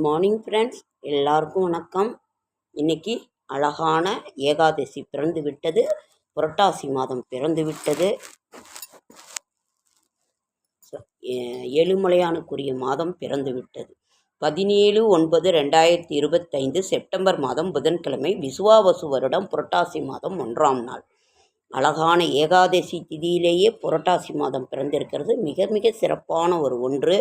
Good morning friends எல்லாருக்கும் வணக்கம். இன்னைக்கு அழகான ஏகாதசி பிறந்து விட்டது. புரட்டாசி மாதம் பிறந்து விட்டது. ஏழுமலையானுக்குரிய மாதம் பிறந்து விட்டது. பதினேழு ஒன்பது ரெண்டாயிரத்தி இருபத்தைந்து செப்டம்பர் மாதம் புதன்கிழமை விசுவாவசு வருடம் புரட்டாசி மாதம் ஒன்றாம் நாள். அழகான ஏகாதசி திதியிலேயே புரட்டாசி மாதம் பிறந்திருக்கிறது. மிக மிக சிறப்பான ஒரு ஒன்று.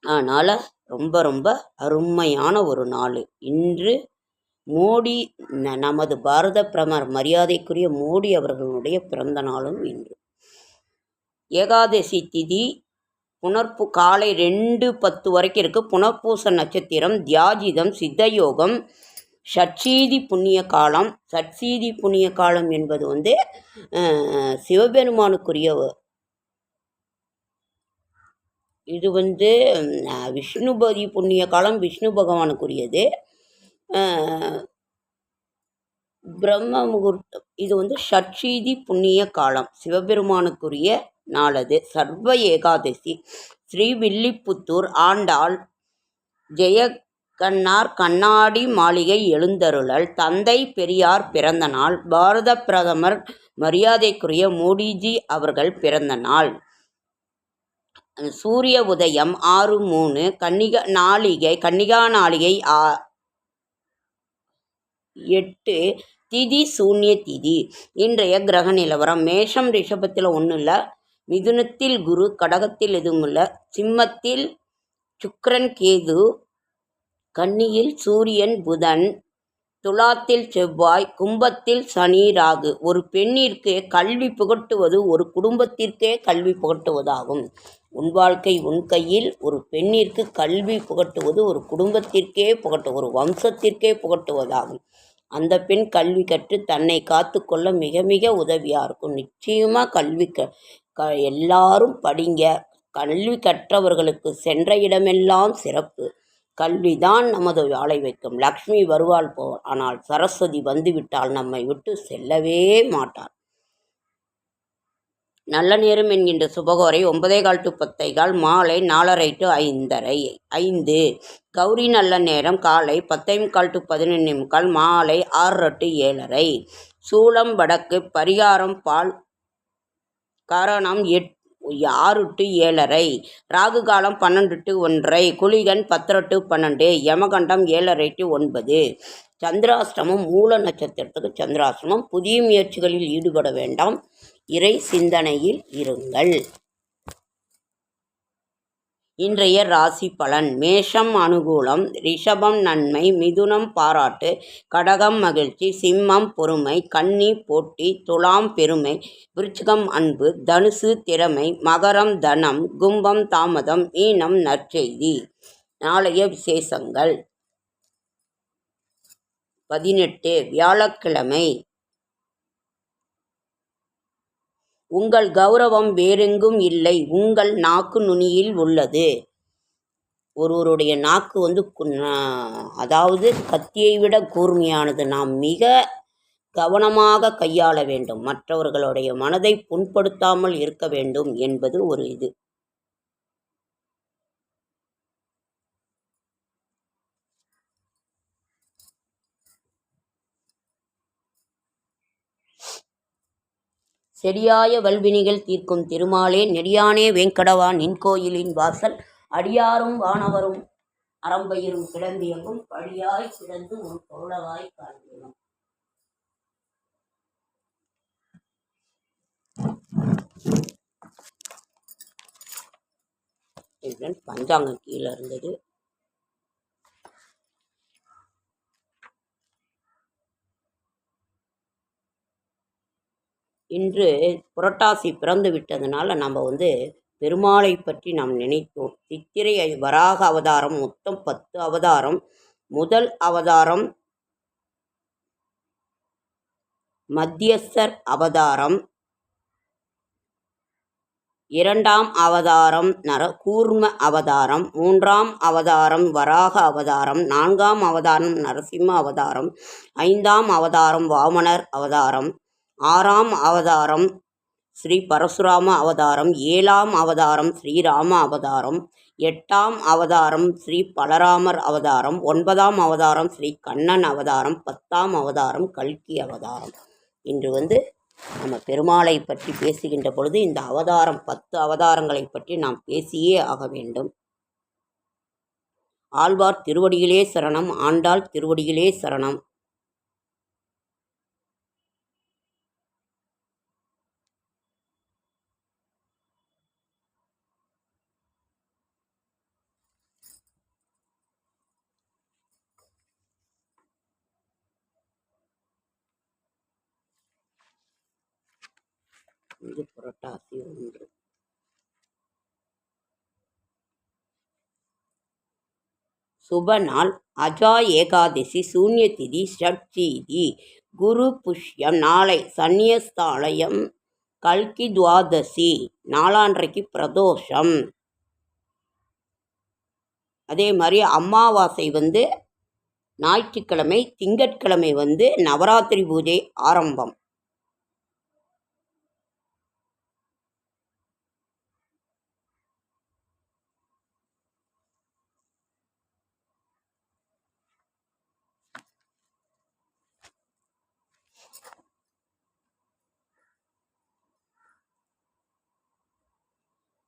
அதனால் ரொம்ப ரொம்ப அருமையான ஒரு நாள். இன்று மோடி ந- நமது பாரத பிரதமர் மரியாதைக்குரிய மோடி அவர்களுடைய பிறந்த நாளும் இன்று. ஏகாதசி திதி புனர்பு காலை ரெண்டு பத்து வரைக்கும் இருக்குது புனர்பூச நட்சத்திரம் தியாஜிதம் சித்தயோகம் ஷட்சீதி புண்ணிய காலம். சட்சீதி புண்ணிய காலம் என்பது வந்து சிவபெருமானுக்குரிய இது வந்து விஷ்ணுபதி புண்ணிய காலம் விஷ்ணு பகவானுக்குரியது. பிரம்ம முகூர்த்தம் இது வந்து ஷட்சீதி புண்ணிய காலம் சிவபெருமானுக்குரிய நாளது சர்வ ஏகாதசி ஸ்ரீவில்லிபுத்தூர் ஆண்டாள் ஜெயக்கண்ணார் கண்ணாடி மாளிகை எழுந்தருளல் தந்தை பெரியார் பிறந்த நாள் பாரத பிரதமர் மரியாதைக்குரிய மோடிஜி அவர்கள் பிறந்த நாள். சூரிய உதயம் ஆறு மூணு கன்னிகா நாளிகை கன்னிகா நாளிகை ஆ எட்டு திதி சூன்ய திதி. இன்றைய கிரக நிலவரம் மேஷம் ரிஷபத்தில் ஒன்றும் இல்லை மிதுனத்தில் குரு கடகத்தில் எதுவும் இல்லை சிம்மத்தில் சுக்கரன் கேது கன்னியில் சூரியன் புதன் துலாத்தில் செவ்வாய் கும்பத்தில் சனி ராகு. ஒரு பெண்ணிற்கு கல்வி புகட்டுவது ஒரு குடும்பத்திற்கே கல்வி புகட்டுவதாகும். உன் வாழ்க்கை உன் கையில். ஒரு பெண்ணிற்கு கல்வி புகட்டுவது ஒரு குடும்பத்திற்கே புகட்டு ஒரு வம்சத்திற்கே புகட்டுவதாகும். அந்த பெண் கல்வி கற்று தன்னை காத்துக்கொள்ள மிக மிக உதவியாக இருக்கும். நிச்சயமாக கல்வி க க எல்லாரும் படிங்க. கல்வி கற்றவர்களுக்கு சென்ற இடமெல்லாம் சிறப்பு. கல்விதான் நமது வாழை வைக்கும். லக்ஷ்மி வருவாள் போ ஆனால் சரஸ்வதி வந்துவிட்டால் நம்மை விட்டு செல்லவே மாட்டார் நல்ல நேரம் என்கின்ற சுபகோரை ஒன்பதே கால் டு பத்தை கால் மாலை நாலரை டு ஐந்தரை ஐந்து. கௌரி நல்ல நேரம் காலை பத்தே முக்கால் டு பதினொன்று முக்கால் மாலை ஆறு டு ஏழரை. சூளம் வடக்கு பரிகாரம் பால் காரணம் எட் ஆறு டு ஏழரை? ராகு காலம் பன்னெண்டு டு ஒன்றரை குளிகன் பத்தரை டு பன்னெண்டு யமகண்டம் ஏழரை டு ஒன்பது. சந்திராஷ்டமம் மூல நட்சத்திரத்துக்கு சந்திராஷ்டமம். புதிய முயற்சிகளில் ஈடுபட வேண்டாம். இறை சிந்தனையில் இருங்கள். இன்றைய ராசி பலன். மேஷம் அனுகூலம் ரிஷபம் நன்மை மிதுனம் பாராட்டு கடகம் மகிழ்ச்சி சிம்மம் பொறுமை கன்னி போட்டி துலாம் பெருமை விருச்சிகம் அன்பு தனுசு திறமை மகரம் தனம் கும்பம் தாமதம் மீனம் நற்செய்தி. நாளைய விசேஷங்கள். பதினெட்டு வியாழக்கிழமை. உங்கள் கௌரவம் வேறெங்கும் இல்லை. உங்கள் நாக்கு நுனியில் உள்ளது. ஒருவருடைய நாக்கு வந்து அதாவது கத்தியை விட கூர்மையானது. நாம் மிக கவனமாக கையாள வேண்டும். மற்றவர்களுடைய மனதை புண்படுத்தாமல் இருக்க வேண்டும் என்பது ஒரு இது. செடியாய வல்வினிகள் தீர்க்கும் திருமாலே நெடியானே வேங்கடவா நின் கோயிலின் வாசல் அடியாரும் வானவரும் அறம்பயிரும் கிடந்தியங்கும் பழியாய் கிடந்து உன் தோழவாய் காண்கிறோம் பஞ்சாங்கம் கீழே இருந்தது. இன்று புரட்டாசி பிறந்து விட்டதுனால நம்ம வந்து பெருமாளை பற்றி நாம் நினைத்தோம். சித்திரை வராக அவதாரம் மொத்தம் பத்து அவதாரம். முதல் அவதாரம் மத்தியஸ்தர் அவதாரம். இரண்டாம் அவதாரம் நர கூர்ம அவதாரம். மூன்றாம் அவதாரம் வராக அவதாரம். நான்காம் அவதாரம் நரசிம்ம அவதாரம். ஐந்தாம் அவதாரம் வாமனர் அவதாரம். ஆறாம் அவதாரம் ஸ்ரீ பரசுராம அவதாரம் ஏழாம் அவதாரம் ஸ்ரீராம அவதாரம் எட்டாம் அவதாரம் ஸ்ரீ பலராமர் அவதாரம் ஒன்பதாம் அவதாரம் ஸ்ரீ கண்ணன் அவதாரம் பத்தாம் அவதாரம் கல்கி அவதாரம். இன்று வந்து நம்ம பெருமாளை பற்றி பேசுகின்ற பொழுது இந்த அவதாரம் பத்து அவதாரங்களை பற்றி நாம் பேசியே ஆக வேண்டும். ஆழ்வார் திருவடியிலே சரணம் ஆண்டாள் திருவடியிலே சரணம். இது புரட்டாசி ஒன்று. சுப நாள் அஜா ஏகாதசி சூன்ய திதி ஷட்ஜீதி குரு புஷ்யம் நாளை சன்னியஸ்தாலயம் கல்கி துவாதசி நாளான்றைக்கு பிரதோஷம். அதே மாதிரி அமாவாசை வந்து ஞாயிற்றுக்கிழமை திங்கட்கிழமை வந்து நவராத்திரி பூஜை ஆரம்பம்.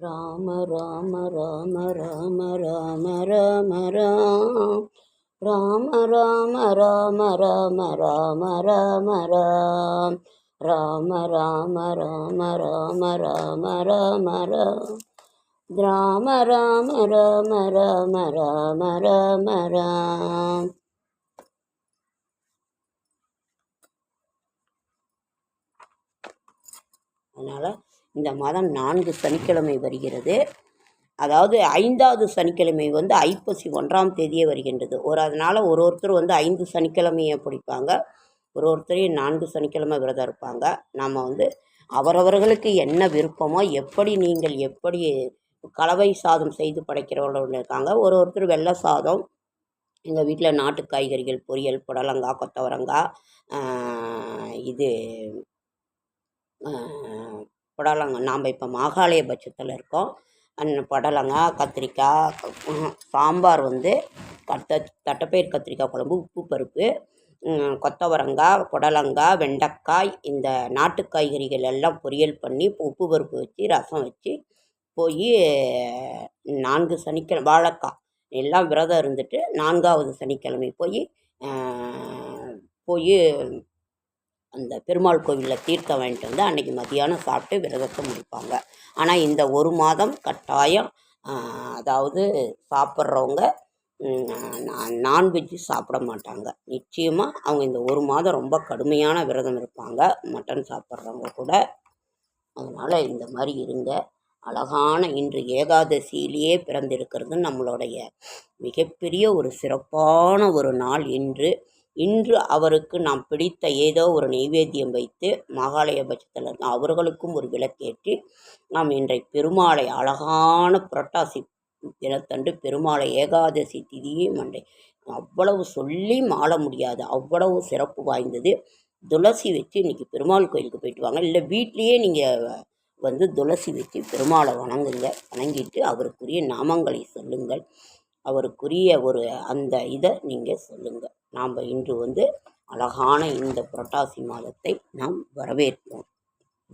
ராம ராம ராம ராம ராம ராம ராம் ராம ராம ராம ராம ராம ராம ராம் ராம ராம ராம ராம ராம ராம ராம் ராம ராம ராம ராம ராம ராம ராம் அதனால் இந்த மாதம் நான்கு சனிக்கிழமை வருகிறது. அதாவது ஐந்தாவது சனிக்கிழமை வந்து ஐப்பசி ஒன்றாம் தேதியே வருகின்றது. ஒரு அதனால் ஒரு ஒருத்தர் வந்து ஐந்து சனிக்கிழமையை பிடிப்பாங்க. ஒரு ஒருத்தரையும் நான்கு சனிக்கிழமை விரதம் இருப்பாங்க. நாம் வந்து அவரவர்களுக்கு என்ன விருப்பமோ எப்படி நீங்கள் எப்படி கலவை சாதம் செய்து படைக்கிறவர்கள் இருக்காங்க. ஒரு ஒருத்தர் வெள்ளை சாதம் எங்கள் வீட்டில் நாட்டு காய்கறிகள் பொரியல் புடலங்காய் கொத்தவரங்காய் இது புடலங்காய் நாம் இப்போ மாகாளய பட்சத்தில் இருக்கோம். அந்த புடலங்காய் கத்திரிக்காய் சாம்பார் வந்து கத்த தட்டைப்பயிர் கத்திரிக்காய் குழம்பு உப்பு பருப்பு கொத்தவரங்காய் புடலங்காய் வெண்டைக்காய் இந்த நாட்டு காய்கறிகள் எல்லாம் பொரியல் பண்ணி உப்பு பருப்பு வச்சு ரசம் வச்சு போய் நான்கு சனிக்கிழமை வாழைக்காய் எல்லாம் விரதம் இருந்துட்டு நான்காவது சனிக்கிழமை போய் போய் அந்த பெருமாள் கோவிலில் தீர்த்தம் வாங்கிட்டு வந்து அன்றைக்கி மதியானம் சாப்பிட்டு விரதத்தை முடிப்பாங்க. ஆனால் இந்த ஒரு மாதம் கட்டாயம் அதாவது சாப்பிட்றவங்க நான்வெஜ்ஜு சாப்பிட மாட்டாங்க. நிச்சயமாக அவங்க இந்த ஒரு மாதம் ரொம்ப கடுமையான விரதம் இருப்பாங்க. மட்டன் சாப்பிட்றவங்க கூட. அதனால் இந்த மாதிரி இருங்க. அழகான இன்று ஏகாதசியிலேயே பிறந்திருக்கிறது நம்மளுடைய மிகப்பெரிய ஒரு சிறப்பான ஒரு நாள் இன்று. இன்று அவருக்கு நாம் பிடித்த ஏதோ ஒரு நெய்வேத்தியம் வைத்து மகாலய பட்சத்தில் அவர்களுக்கும் ஒரு விளக்கேற்றி நாம் இன்றை பெருமாளை அழகான புரட்டாசி தினத்தன்று பெருமாளை ஏகாதசி திதியே மண்டை அவ்வளவு சொல்லி மாள முடியாது. அவ்வளவு சிறப்பு வாய்ந்தது. துளசி வச்சு இன்றைக்கி பெருமாள் கோயிலுக்கு போயிட்டு வாங்க. இல்லை வீட்லேயே நீங்கள் வந்து துளசி வச்சு பெருமாளை வணங்குங்க. வணங்கிட்டு அவருக்குரிய நாமங்களை சொல்லுங்கள். அவருக்குரிய ஒரு அந்த இதை நீங்கள் சொல்லுங்கள் நாம் இன்று வந்து அழகான இந்த புரட்டாசி மாதத்தை நாம் வரவேற்போம்.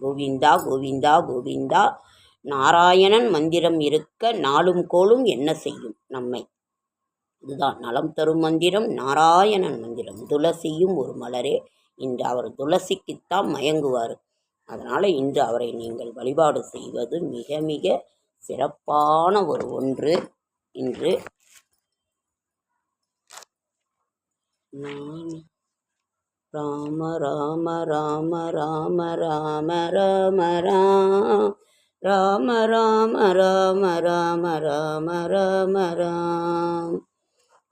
கோவிந்தா கோவிந்தா கோவிந்தா நாராயணன் மந்திரம் இருக்க நாளும் கோளும் என்ன செய்யும் நம்மை? இதுதான் நலம் தரும் மந்திரம் நாராயணன் மந்திரம். துளசியும் ஒரு மலரே. இன்று அவர் துளசிக்குத்தான் மயங்குவார். அதனால் இன்று அவரை நீங்கள் வழிபாடு செய்வது மிக மிக சிறப்பான ஒரு ஒன்று. இன்று ராம ராம ராம ராம ராம ராம ராம் ராம ராம ராம ராம ராம ராம ராம்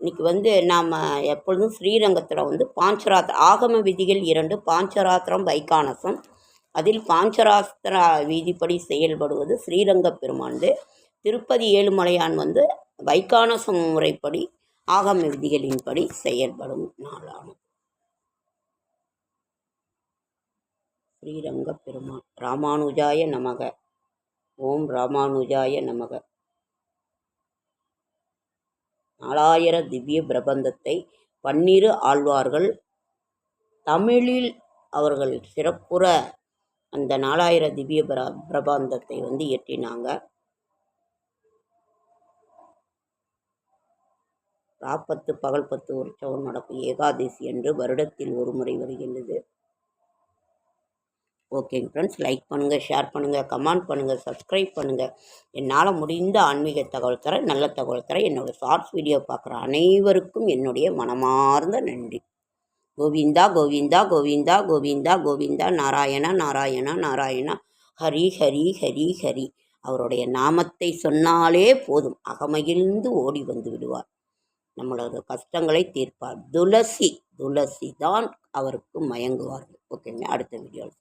இன்னைக்கு வந்து நாம் எப்பொழுதும் ஸ்ரீரங்கத்தில் வந்து பாஞ்சராத் ஆகம விதிகள் இரண்டு பாஞ்சராத்திரம் வைகானசம் அதில் பாஞ்சராஸ்திரா வீதிப்படி செயல்படுவது ஸ்ரீரங்க பெருமாண்டு திருப்பதி ஏழுமலையான் வந்து வைகானசம் முறைப்படி ஆகம விதிகளின்படி செயல்படும் நாளாகும். ஸ்ரீரங்க பெருமான் ராமானுஜாய நமக. ஓம் ராமானுஜாய நமக. நாலாயிர திவ்ய பிரபந்தத்தை பன்னிரு ஆழ்வார்கள் தமிழில் அவர்கள் சிறப்புற அந்த நாலாயிர திவ்ய பிர பிரபந்தத்தை வந்து இயற்றினாங்க. ராப்பத்து பகல் பத்து உற்சவம் நடக்கும் ஏகாதசி என்று வருடத்தில் ஒரு முறை வருகின்றது. ஓகேங்க ஃப்ரெண்ட்ஸ் லைக் பண்ணுங்கள் ஷேர் பண்ணுங்கள் கமெண்ட் பண்ணுங்கள் சப்ஸ்கிரைப் பண்ணுங்கள் என்னால் முடிந்த ஆன்மீக தகவல் தர நல்ல தகவல் தர என்னோடய ஷார்ட்ஸ் வீடியோ பார்க்குற அனைவருக்கும் என்னுடைய மனமார்ந்த நன்றி. கோவிந்தா கோவிந்தா கோவிந்தா கோவிந்தா கோவிந்தா நாராயணா நாராயணா நாராயணா ஹரி ஹரி ஹரி ஹரி. அவருடைய நாமத்தை சொன்னாலே போதும். அகமகிழ்ந்து ஓடி வந்து விடுவார். நம்மளோட கஷ்டங்களை தீர்ப்பார். துளசி துளசி தான் அவருக்கு மயங்குவார்கள். ஓகேங்க அடுத்த வீடியோவில்